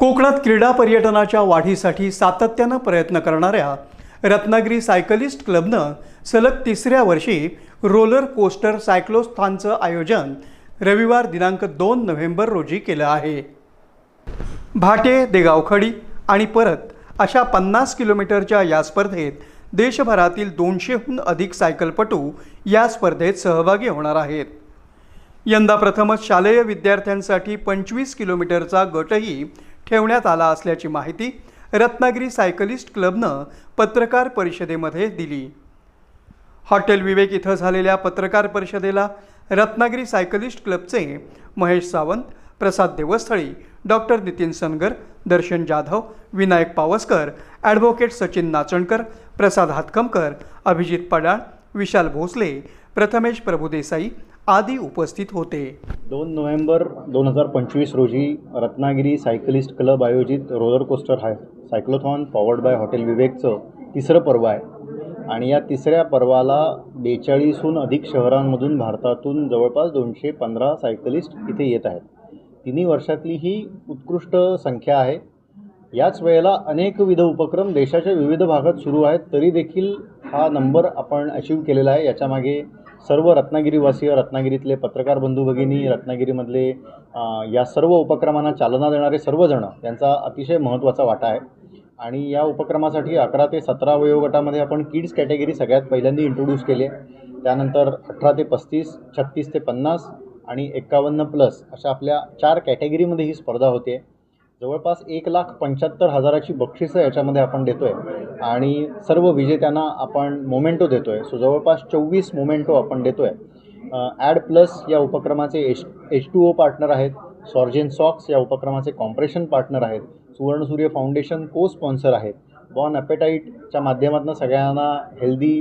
कोकणात क्रीडा पर्यटनाच्या वाढीसाठी सातत्यानं प्रयत्न करणाऱ्या रत्नागिरी सायकलिस्ट क्लबनं सलग तिसऱ्या वर्षी रोलर कोस्टर सायक्लोस्थानचं आयोजन रविवार दिनांक दोन नोव्हेंबर रोजी केलं आहे. भाटे देगावखडी आणि परत अशा पन्नास किलोमीटरच्या या स्पर्धेत देशभरातील दोनशेहून अधिक सायकलपटू या स्पर्धेत सहभागी होणार आहेत. यंदा प्रथमच शालेय विद्यार्थ्यांसाठी पंचवीस किलोमीटरचा गटही ठेवण्यात आला असल्याची माहिती रत्नागिरी सायकलिस्ट क्लबनं पत्रकार परिषदेमध्ये दिली. हॉटेल विवेक इथं झालेल्या पत्रकार परिषदेला रत्नागिरी सायकलिस्ट क्लबचे महेश सावंत प्रसाद देवस्थळी डॉक्टर नितीन सनगर दर्शन जाधव विनायक पावसकर ॲडव्होकेट सचिन नाचणकर प्रसाद हातकमकर अभिजित पडाळ विशाल भोसले प्रथमेश प्रभुदेसाई आदी उपस्थित होते. दोन नोव्हेंबर दोन हजार पंचवीस रोजी रत्नागिरी सायकलिस्ट क्लब आयोजित roller coaster high cyclothon powered by hotel विवेकचं तिसरं पर्व आहे. आणि या तिसऱ्या पर्वाला बेचाळीसहून अधिक शहरांमधून भारतातून जवळपास दोनशे पंधरा सायकलिस्ट इथे येत आहेत. तिन्ही वर्षातली ही उत्कृष्ट संख्या आहे. याच वेळेला अनेकविध उपक्रम देशाच्या विविध भागात सुरू आहेत तरी देखील हा नंबर आपण अचीव केलेला आहे. याच्यामागे सर्व रत्नागिरीवासीय रत्नागिरीतले पत्रकार बंधू भगिनी रत्नागिरीमधले या सर्व उपक्रमांना चालना देणारे सर्वजण यांचा अतिशय महत्त्वाचा वाटा आहे. आणि या उपक्रमासाठी अकरा ते सतरा वयोगटामध्ये आपण किड्स कॅटेगरी सगळ्यात पहिल्यांदा इंट्रोड्यूस केली. आहे त्यानंतर अठरा ते पस्तीस छत्तीस ते पन्नास आणि एक्कावन्न प्लस अशा आपल्या चार कॅटेगरीमध्ये ही स्पर्धा होते. जवळपास एक लाख पंच्याहत्तर हजाराची बक्षिसं याच्यामध्ये आपण देतो आहे आणि सर्व विजेत्यांना आपण मोमेंटो देतो आहे सो जवळपास चोवीस मोमेंटो आपण देतो आहे ॲड प्लस या उपक्रमाचे H H two O partner आहेत. सॉर्जेन सॉक्स या उपक्रमाचे कॉम्प्रेशन पार्टनर आहेत. सुवर्णसूर्य फाउंडेशन को स्पॉन्सर आहेत. बॉन ॲपेटाईटच्या माध्यमातून सगळ्यांना हेल्दी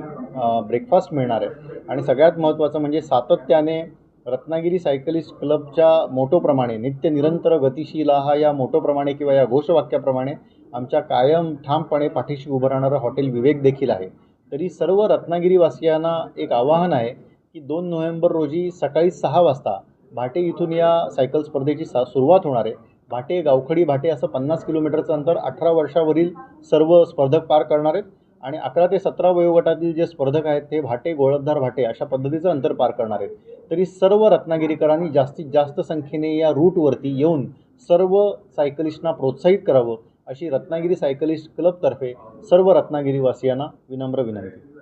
ब्रेकफास्ट मिळणार आहे. आणि सगळ्यात महत्त्वाचं म्हणजे सातत्याने रत्नागिरी सायकलिस्ट क्लबच्या मोटोप्रमाणे नित्य निरंतर गतिशील हा या मोटोप्रमाणे किंवा या घोषवाक्याप्रमाणे आमच्या कायम ठामपणे पाठीशी उभं राहणारं हॉटेल विवेक देखील आहे. तरी सर्व रत्नागिरीवासियांना एक आवाहन आहे की दोन नोव्हेंबर रोजी सकाळी सहा वाजता भाटे इथून या सायकल स्पर्धेची सा सुरुवात होणार आहे. भाटे गावखडी भाटे असं पन्नास किलोमीटरचं अंतर अठरा वर्षावरील सर्व स्पर्धक पार करणार आहेत. आणि अकरा ते सतरा वयोगटातील जे स्पर्धक आहेत ते भाटे गोळतदार भाटे अशा पद्धतीचं अंतर पार करणार आहेत. तरी सर्व रत्नागिरीकरांनी जास्तीत जास्त संख्येने या रूटवरती येऊन सर्व सायकलिस्टना प्रोत्साहित करावं अशी रत्नागिरी सायकलिस्ट क्लबतर्फे सर्व रत्नागिरीवासियांना विनम्र विनंती.